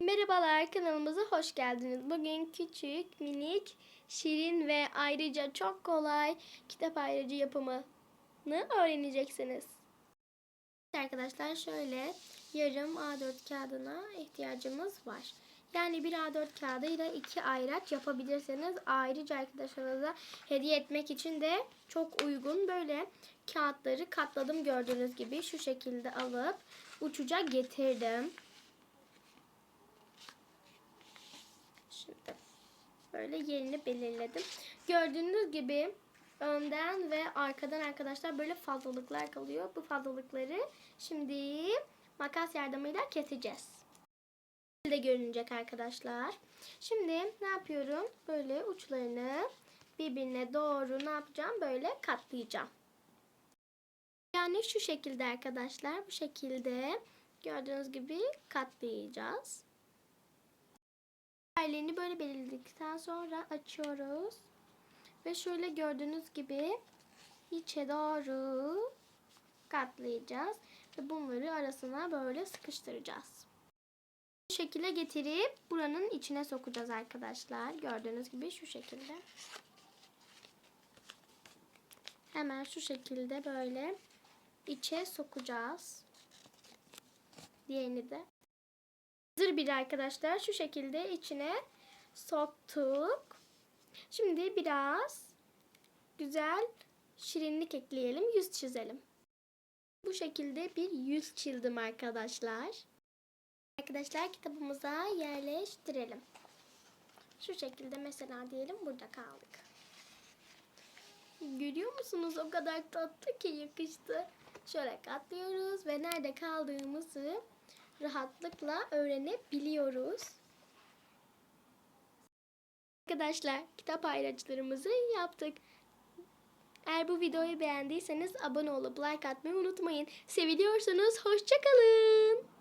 Merhabalar kanalımıza hoş geldiniz. Bugün küçük, minik, şirin ve ayrıca çok kolay kitap ayrıcı yapımını öğreneceksiniz. Arkadaşlar şöyle yarım A4 kağıdına ihtiyacımız var. Yani bir A4 kağıdıyla iki ayraç yapabilirsiniz. Ayrıca arkadaşlarınıza hediye etmek için de çok uygun böyle kağıtları katladım gördüğünüz gibi şu şekilde alıp uçuca getirdim. Şimdi böyle yerini belirledim. Gördüğünüz gibi önden ve arkadan arkadaşlar böyle fazlalıklar kalıyor. Bu fazlalıkları şimdi makas yardımıyla keseceğiz. de görünecek arkadaşlar. Şimdi ne yapıyorum? Böyle uçlarını birbirine doğru ne yapacağım? Böyle katlayacağım. Yani şu şekilde arkadaşlar. Bu şekilde gördüğünüz gibi katlayacağız. Yerlerini böyle belirledikten sonra açıyoruz. Ve şöyle gördüğünüz gibi içe doğru katlayacağız. Ve bunları arasına böyle sıkıştıracağız. Bu şekilde getirip buranın içine sokacağız arkadaşlar. Gördüğünüz gibi şu şekilde. Hemen şu şekilde böyle içe sokacağız. Diğerini de. Hazır bir arkadaşlar. Şu şekilde içine soktuk. Şimdi biraz güzel şirinlik ekleyelim. Yüz çizelim. Bu şekilde bir yüz çizdim arkadaşlar. Arkadaşlar kitabımıza yerleştirelim. Şu şekilde mesela diyelim burada kaldık. Görüyor musunuz? O kadar tatlı ki yakıştı. Şöyle katlıyoruz ve nerede kaldığımızı rahatlıkla öğrenebiliyoruz. Arkadaşlar kitap ayrıcılarımızı yaptık. Eğer bu videoyu beğendiyseniz abone olup like atmayı unutmayın. Seviliyorsanız hoşçakalın.